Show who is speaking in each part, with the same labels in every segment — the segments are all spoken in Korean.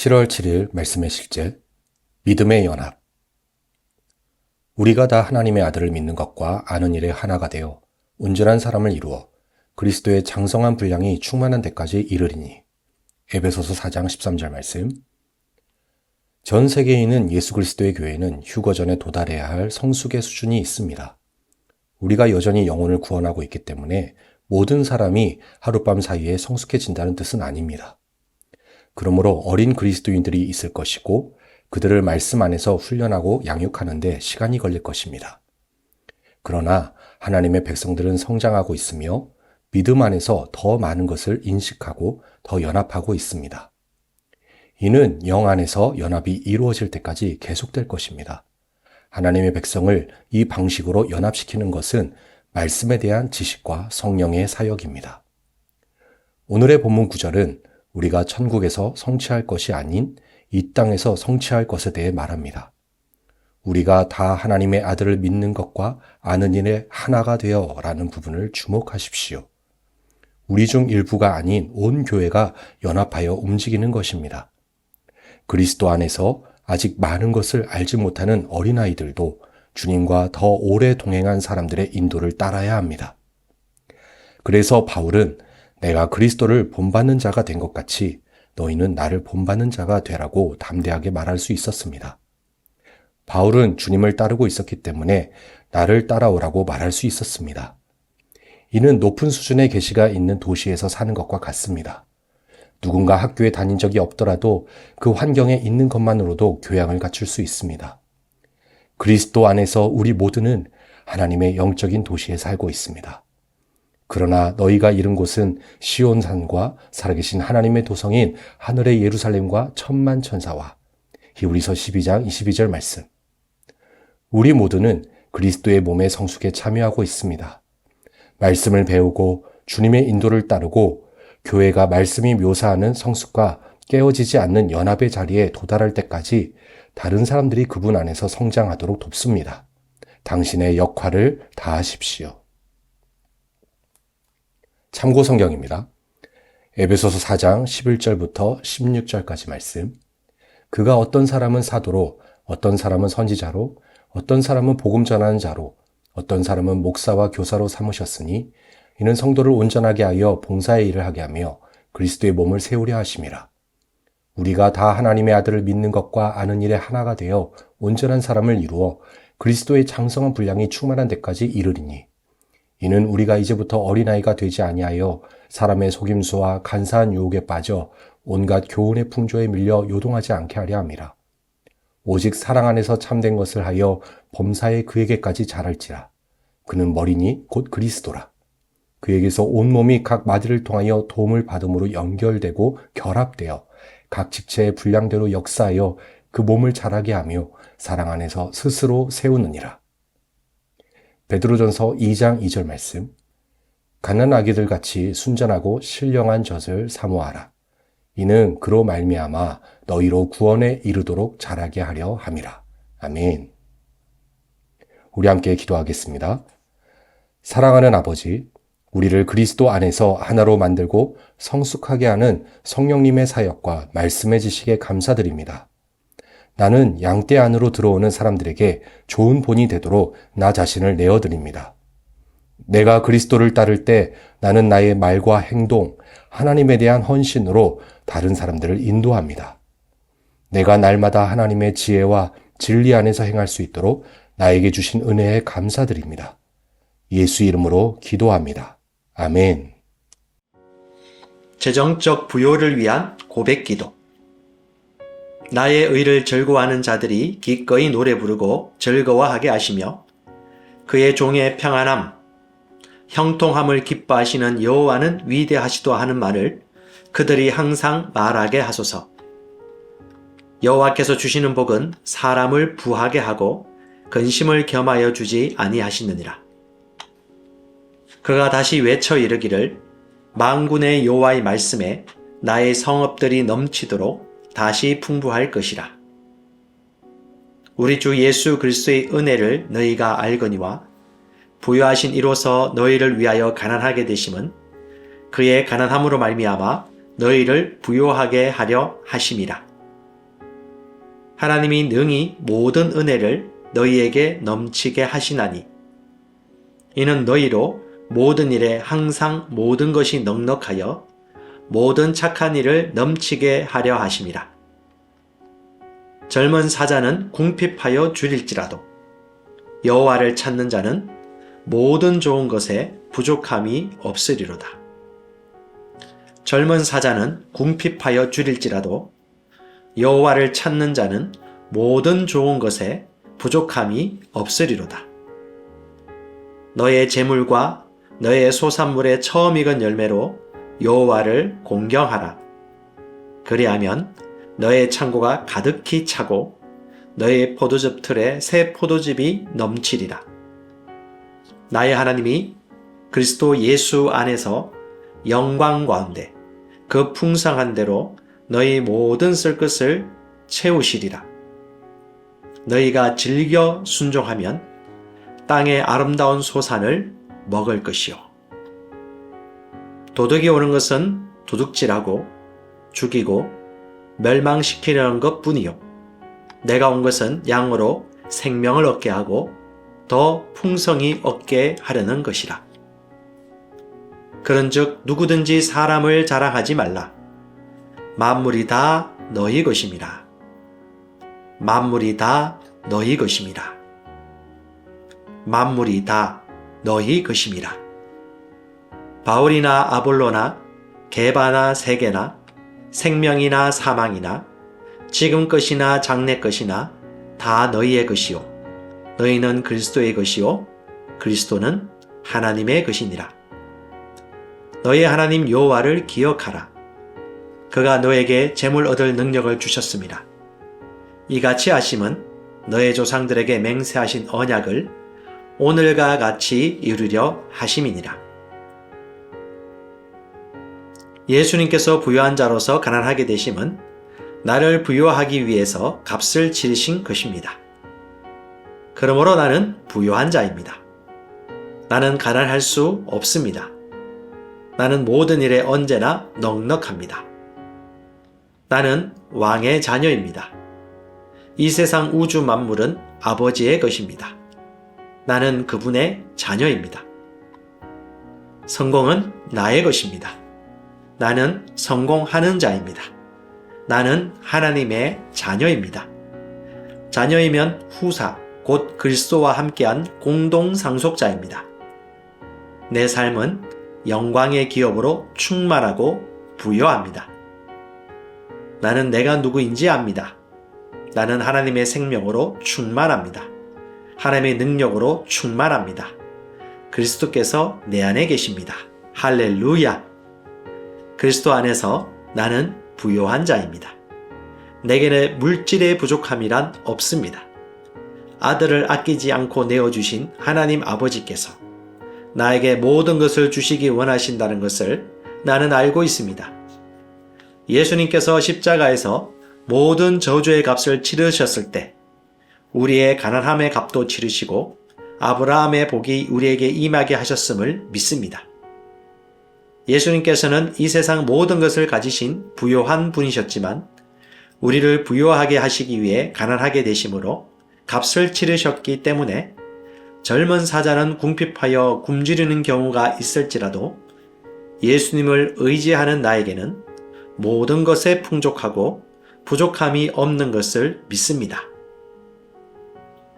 Speaker 1: 7월 7일 말씀의 실제 믿음의 연합 우리가 다 하나님의 아들을 믿는 것과 아는 일에 하나가 되어 온전한 사람을 이루어 그리스도의 장성한 분량이 충만한 데까지 이르리니 에베소서 4장 13절 말씀 전 있는 예수 그리스도의 교회는 휴거 전에 도달해야 할 성숙의 수준이 있습니다. 우리가 여전히 영혼을 구원하고 있기 때문에 모든 사람이 하룻밤 사이에 성숙해진다는 뜻은 아닙니다. 그러므로 어린 그리스도인들이 있을 것이고 그들을 말씀 안에서 훈련하고 양육하는데 시간이 걸릴 것입니다. 그러나 하나님의 백성들은 성장하고 있으며 믿음 안에서 더 많은 것을 인식하고 더 연합하고 있습니다. 이는 영 안에서 연합이 이루어질 때까지 계속될 것입니다. 하나님의 백성을 이 방식으로 연합시키는 것은 말씀에 대한 지식과 성령의 사역입니다. 오늘의 본문 구절은 우리가 천국에서 성취할 것이 아닌 이 땅에서 성취할 것에 대해 말합니다. 우리가 다 하나님의 아들을 믿는 것과 아는 일에 하나가 되어 라는 부분을 주목하십시오. 우리 중 일부가 아닌 온 교회가 연합하여 움직이는 것입니다. 그리스도 안에서 아직 많은 것을 알지 못하는 어린아이들도 주님과 더 오래 동행한 사람들의 인도를 따라야 합니다. 그래서 바울은 내가 그리스도를 본받는 자가 된 것 같이 너희는 나를 본받는 자가 되라고 담대하게 말할 수 있었습니다. 바울은 주님을 따르고 있었기 때문에 나를 따라오라고 말할 수 있었습니다. 이는 높은 수준의 계시가 있는 도시에서 사는 것과 같습니다. 누군가 학교에 다닌 적이 없더라도 그 환경에 있는 것만으로도 교양을 갖출 수 있습니다. 그리스도 안에서 우리 모두는 하나님의 영적인 도시에 살고 있습니다. 그러나 너희가 이른 곳은 시온산과 살아계신 하나님의 도성인 하늘의 예루살렘과 천만 천사와 히브리서 12장 22절 말씀. 우리 모두는 그리스도의 몸의 성숙에 참여하고 있습니다. 말씀을 배우고 주님의 인도를 따르고 교회가 말씀이 묘사하는 성숙과 깨어지지 않는 연합의 자리에 도달할 때까지 다른 사람들이 그분 안에서 성장하도록 돕습니다. 당신의 역할을 다하십시오. 참고 성경입니다. 에베소서 4장 11절부터 16절까지 말씀. 그가 어떤 사람은 사도로, 어떤 사람은 선지자로, 어떤 사람은 복음 전하는 자로, 어떤 사람은 목사와 교사로 삼으셨으니 이는 성도를 온전하게 하여 봉사의 일을 하게 하며 그리스도의 몸을 세우려 하심이라. 우리가 다 하나님의 아들을 믿는 것과 아는 일에 하나가 되어 온전한 사람을 이루어 그리스도의 장성한 분량이 충만한 데까지 이르리니 이는 우리가 이제부터 어린아이가 되지 아니하여 사람의 속임수와 간사한 유혹에 빠져 온갖 교훈의 풍조에 밀려 요동하지 않게 하려 함이라. 오직 사랑 안에서 참된 것을 하여 범사에 그에게까지 자랄지라. 그는 머리니 곧 그리스도라. 그에게서 온몸이 각 마디를 통하여 도움을 받음으로 연결되고 결합되어 각 직체의 분량대로 역사하여 그 몸을 자라게 하며 사랑 안에서 스스로 세우느니라. 베드로전서 2장 2절 말씀. 가난 아기들 같이 순전하고 신령한 젖을 사모하라. 이는 그로 말미암아 너희로 구원에 이르도록 자라게 하려 함이라. 아멘. 우리 함께 기도하겠습니다. 사랑하는 아버지, 우리를 그리스도 안에서 하나로 만들고 성숙하게 하는 성령님의 사역과 말씀의 지식에 감사드립니다. 나는 양떼 안으로 들어오는 사람들에게 좋은 본이 되도록 나 자신을 내어드립니다. 내가 그리스도를 따를 때 나는 나의 말과 행동, 하나님에 대한 헌신으로 다른 사람들을 인도합니다. 내가 날마다 하나님의 지혜와 진리 안에서 행할 수 있도록 나에게 주신 은혜에 감사드립니다. 예수 이름으로 기도합니다. 아멘.
Speaker 2: 재정적 부요를 위한 고백 기도. 나의 의를 즐거워하는 자들이 기꺼이 노래 부르고 즐거워하게 하시며 그의 종의 평안함, 형통함을 기뻐하시는 여호와는 위대하시도 하는 말을 그들이 항상 말하게 하소서. 여호와께서 주시는 복은 사람을 부하게 하고 근심을 겸하여 주지 아니하시느니라. 그가 다시 외쳐 이르기를 망군의 여호와의 말씀에 나의 성읍들이 넘치도록 다시 풍부할 것이라. 우리 주 예수 그리스도의 은혜를 너희가 알거니와 부여하신 이로서 너희를 위하여 가난하게 되심은 그의 가난함으로 말미암아 너희를 부요하게 하려 하심이라. 하나님이 능히 모든 은혜를 너희에게 넘치게 하시나니 이는 너희로 모든 일에 항상 모든 것이 넉넉하여 모든 착한 일을 넘치게 하려 하심이라. 젊은 사자는 궁핍하여 줄일지라도 여호와를 찾는 자는 모든 좋은 것에 부족함이 없으리로다. 젊은 사자는 궁핍하여 줄일지라도 여호와를 찾는 자는 모든 좋은 것에 부족함이 없으리로다. 너의 재물과 너의 소산물의 처음 익은 열매로 여호와를 공경하라. 그리하면 너의 창고가 가득히 차고 너의 포도즙 틀에 새 포도즙이 넘치리라. 나의 하나님이 그리스도 예수 안에서 영광 가운데 그 풍성한 대로 너희 모든 쓸 것을 채우시리라. 너희가 즐겨 순종하면 땅의 아름다운 소산을 먹을 것이요. 도둑이 오는 것은 도둑질하고 죽이고 멸망시키려는 것 뿐이요. 내가 온 것은 양으로 생명을 얻게 하고 더 풍성히 얻게 하려는 것이라. 그런즉 누구든지 사람을 자랑하지 말라. 만물이 다 너희 것임이라. 만물이 다 너희 것임이라. 만물이 다 너희 것임이라. 바울이나 아볼로나 개바나 세계나 생명이나 사망이나 지금 것이나 장래 것이나 다 너희의 것이요 너희는 그리스도의 것이요 그리스도는 하나님의 것이니라. 너희 하나님 여호와를 기억하라. 그가 너에게 재물 얻을 능력을 주셨습니다. 이같이 하심은 너의 조상들에게 맹세하신 언약을 오늘과 같이 이루려 하심이니라. 예수님께서 부유한 자로서 가난하게 되심은 나를 부유하기 위해서 값을 치르신 것입니다. 그러므로 나는 부유한 자입니다. 나는 가난할 수 없습니다. 나는 모든 일에 언제나 넉넉합니다. 나는 왕의 자녀입니다. 이 세상 우주 만물은 아버지의 것입니다. 나는 그분의 자녀입니다. 성공은 나의 것입니다. 나는 성공하는 자입니다. 나는 하나님의 자녀입니다. 자녀이면 후사, 곧 그리스도와 함께한 공동 상속자입니다. 내 삶은 영광의 기업으로 충만하고 부여합니다. 나는 내가 누구인지 압니다. 나는 하나님의 생명으로 충만합니다. 하나님의 능력으로 충만합니다. 그리스도께서 내 안에 계십니다. 할렐루야! 그리스도 안에서 나는 부요한 자입니다. 내게는 물질의 부족함이란 없습니다. 아들을 아끼지 않고 내어주신 하나님 아버지께서 나에게 모든 것을 주시기 원하신다는 것을 나는 알고 있습니다. 예수님께서 십자가에서 모든 저주의 값을 치르셨을 때 우리의 가난함의 값도 치르시고 아브라함의 복이 우리에게 임하게 하셨음을 믿습니다. 예수님께서는 이 세상 모든 것을 가지신 부요한 분이셨지만 우리를 부요하게 하시기 위해 가난하게 되심으로 값을 치르셨기 때문에 젊은 사자는 궁핍하여 굶주리는 경우가 있을지라도 예수님을 의지하는 나에게는 모든 것에 풍족하고 부족함이 없는 것을 믿습니다.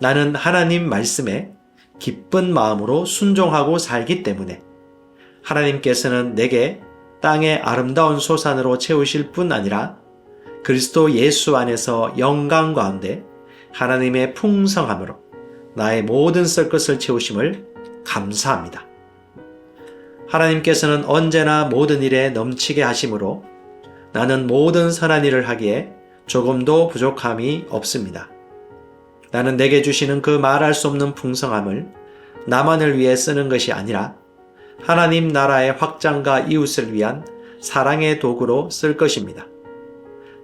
Speaker 2: 나는 하나님 말씀에 기쁜 마음으로 순종하고 살기 때문에 하나님께서는 내게 땅의 아름다운 소산으로 채우실 뿐 아니라 그리스도 예수 안에서 영광 가운데 하나님의 풍성함으로 나의 모든 쓸 것을 채우심을 감사합니다. 하나님께서는 언제나 모든 일에 넘치게 하심으로 나는 모든 선한 일을 하기에 조금도 부족함이 없습니다. 나는 내게 주시는 그 말할 수 없는 풍성함을 나만을 위해 쓰는 것이 아니라 하나님 나라의 확장과 이웃을 위한 사랑의 도구로 쓸 것입니다.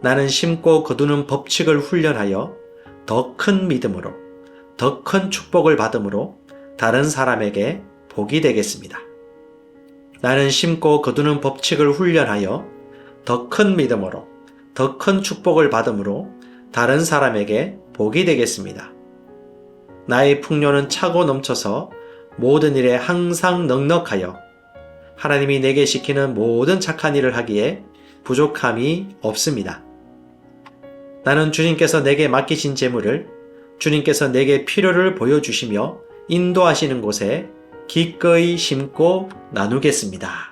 Speaker 2: 나는 심고 거두는 법칙을 훈련하여 더 큰 믿음으로, 더 큰 축복을 받음으로 다른 사람에게 복이 되겠습니다. 나는 심고 거두는 법칙을 훈련하여 더 큰 믿음으로, 더 큰 축복을 받음으로 다른 사람에게 복이 되겠습니다. 나의 풍요는 차고 넘쳐서 모든 일에 항상 넉넉하여 하나님이 내게 시키는 모든 착한 일을 하기에 부족함이 없습니다. 나는 주님께서 내게 맡기신 재물을 주님께서 내게 필요를 보여주시며 인도하시는 곳에 기꺼이 심고 나누겠습니다.